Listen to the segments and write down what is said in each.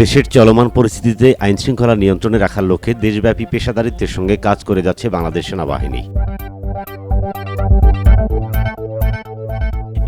দেশের চলমান পরিস্থিতিতে আইনশৃঙ্খলা নিয়ন্ত্রণে রাখার লক্ষ্যে দেশব্যাপী পেশাদারিত্বের সঙ্গে কাজ করে যাচ্ছে বাংলাদেশ সেনাবাহিনী।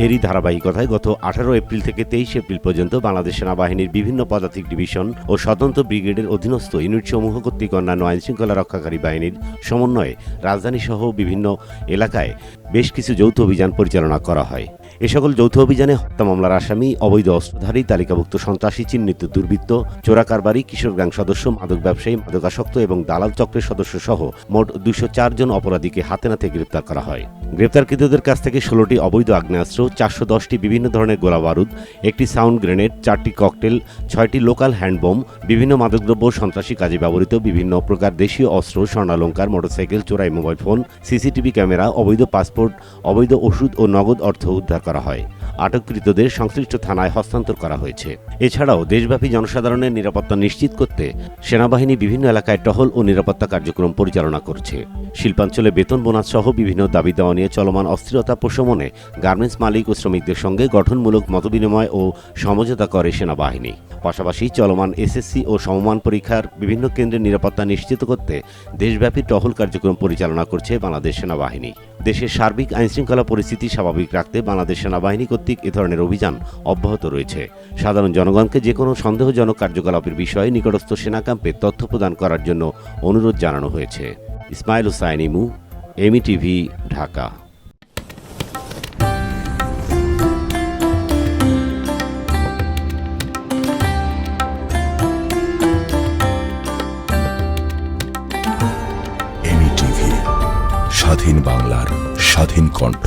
এরই ধারাবাহিকতায় গত আঠারো এপ্রিল থেকে তেইশ এপ্রিল পর্যন্ত বাংলাদেশ সেনাবাহিনীর বিভিন্ন পদাতিক ডিভিশন ও স্বতন্ত্র ব্রিগেডের অধীনস্থ ইউনিটসমূহ কর্তৃক অন্যান্য আইনশৃঙ্খলা রক্ষাকারী বাহিনীর সমন্বয়ে রাজধানীসহ বিভিন্ন এলাকায় বেশ কিছু যৌথ অভিযান পরিচালনা করা হয়। এ সকল যৌথ অভিযানে হত্যা মামলার আসামি, অবৈধ অস্ত্রধারী, তালিকাভুক্ত সন্ত্রাসী, চিহ্নিত দুর্বৃত্ত, চোরা কারবারি, কিশোর গ্যাং সদস্য, মাদক ব্যবসায়ী, মাদকাসক্ত এবং দালাল চক্রের সদস্য সহ মোট দুশো জন অপরাধীকে হাতে নাতে গ্রেপ্তার করা হয়। গ্রেপ্তারকৃতদের কাছ থেকে ষোলোটি অবৈধ আগ্নেয়াস্ত্র, চারশো দশটি বিভিন্ন ধরনের গোলা বারুদ, একটি সাউন্ড গ্রেনেড, চারটি ককটেল, ছয়টি লোকাল হ্যান্ডবোম বিভিন্ন মাদকদ্রব্য সন্ত্রাসী কাজে ব্যবহৃত বিভিন্ন প্রকার দেশীয় অস্ত্র, স্বর্ণালঙ্কার, মোটরসাইকেল, চোরাই মোবাইল ফোন, সিসিটিভি ক্যামেরা, অবৈধ পাসপোর্ট, অবৈধ ওষুধ ও নগদ অর্থ উদ্ধার করা হয় আটককৃতদের সংশ্লিষ্ট থানায় হস্তান্তর করা হয়েছে। এছাড়াও দেশব্যাপী জনসাধারণের নিরাপত্তা নিশ্চিত করতে সেনাবাহিনী বিভিন্ন এলাকায় টহল ও নিরাপত্তা কার্যক্রম পরিচালনা করছে। শিল্পাঞ্চলে বেতন বোনাস সহ বিভিন্ন দাবি দেওয়া নিয়ে চলমান অস্থিরতা প্রশমনে গার্মেন্টস মালিক ও শ্রমিকদের সঙ্গে গঠনমূলক মতবিনিময় ও সমঝোতা করে সেনাবাহিনী। পাশাপাশি চলমান এসএসসি ও সমমান পরীক্ষার বিভিন্ন কেন্দ্রের নিরাপত্তা নিশ্চিত করতে দেশব্যাপী টহল কার্যক্রম পরিচালনা করছে বাংলাদেশ সেনাবাহিনী। দেশের সার্বিক আইনশৃঙ্খলা পরিস্থিতি স্বাভাবিক রাখতে বাংলাদেশ সেনাবাহিনী কর্তৃক এ ধরনের অভিযান অব্যাহত রয়েছে। সাধারণ জনগণকে যে কোনো সন্দেহজনক কার্যকলাপের বিষয়ে নিকটস্থ সেনা ক্যাম্পে তথ্য প্রদান করার জন্য অনুরোধ জানানো হয়েছে। ইসমাইল হুসাইন ইমু এমি টিভি ঢাকা স্বাধীন বাংলার স্বাধীন কণ্ঠ।